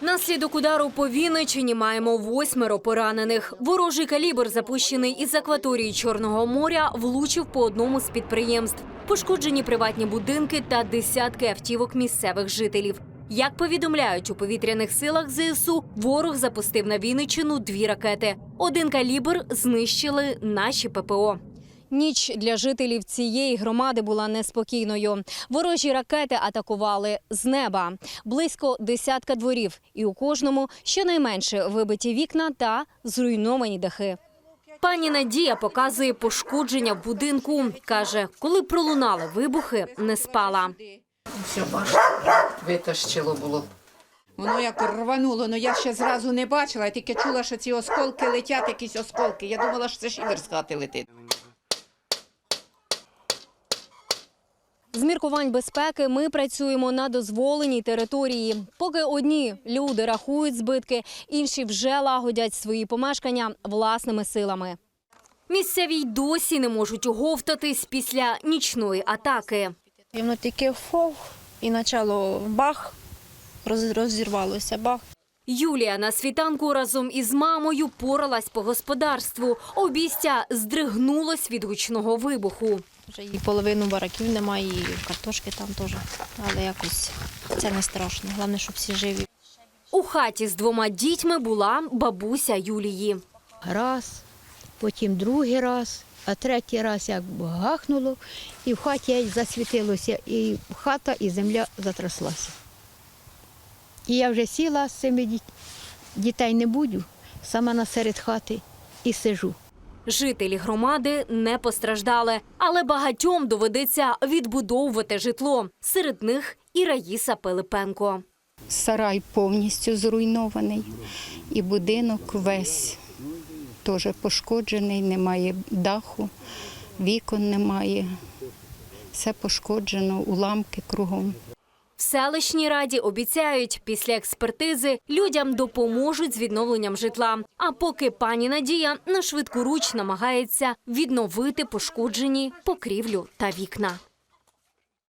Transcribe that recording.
Наслідок удару по Вінничині маємо восьмеро поранених. Ворожий калібр, запущений із акваторії Чорного моря, влучив по одному з підприємств. Пошкоджені приватні будинки та десятки автівок місцевих жителів. Як повідомляють у повітряних силах ЗСУ, ворог запустив на Вінниччину дві ракети. Один калібр знищили наші ППО. Ніч для жителів цієї громади була неспокійною. Ворожі ракети атакували з неба близько десятка дворів, і у кожному щонайменше вибиті вікна та зруйновані дахи. Пані Надія показує пошкодження в будинку. каже, коли пролунали вибухи, не спала. Все, бачите, витащило було. Воно як рвануло, ну я ще зразу не бачила, я тільки чула, що ці осколки летять, якісь осколки. Я думала, що це шибер з хати летить. З міркувань безпеки ми працюємо на дозволеній території. Поки одні люди рахують збитки, інші вже лагодять свої помешкання власними силами. Місцеві й досі не можуть оговтатись після нічної атаки. Воно тільки фов, і почало бах, розірвалося бах. Юлія на світанку разом із мамою поралась по господарству. Обістя здригнулось від гучного вибуху. Вже і половину бараків немає, і картошки там теж. Але якось це не страшно. Головне, щоб всі живі. У хаті з двома дітьми була бабуся Юлії. раз, потім другий раз, а третій раз як гахнуло, і в хаті засвітилося, і хата, і земля затряслася. І я вже сіла з цими дітьми, дітей не буду, сама насеред хати і сижу. Жителі громади не постраждали, але багатьом доведеться відбудовувати житло. Серед них і Раїса Пилипенко. Сарай повністю зруйнований, і будинок весь теж пошкоджений, немає даху, вікон немає. Все пошкоджено, уламки кругом. В селищній раді обіцяють, після експертизи людям допоможуть з відновленням житла. А поки пані Надія на швидку руч намагається відновити пошкоджені покрівлю та вікна.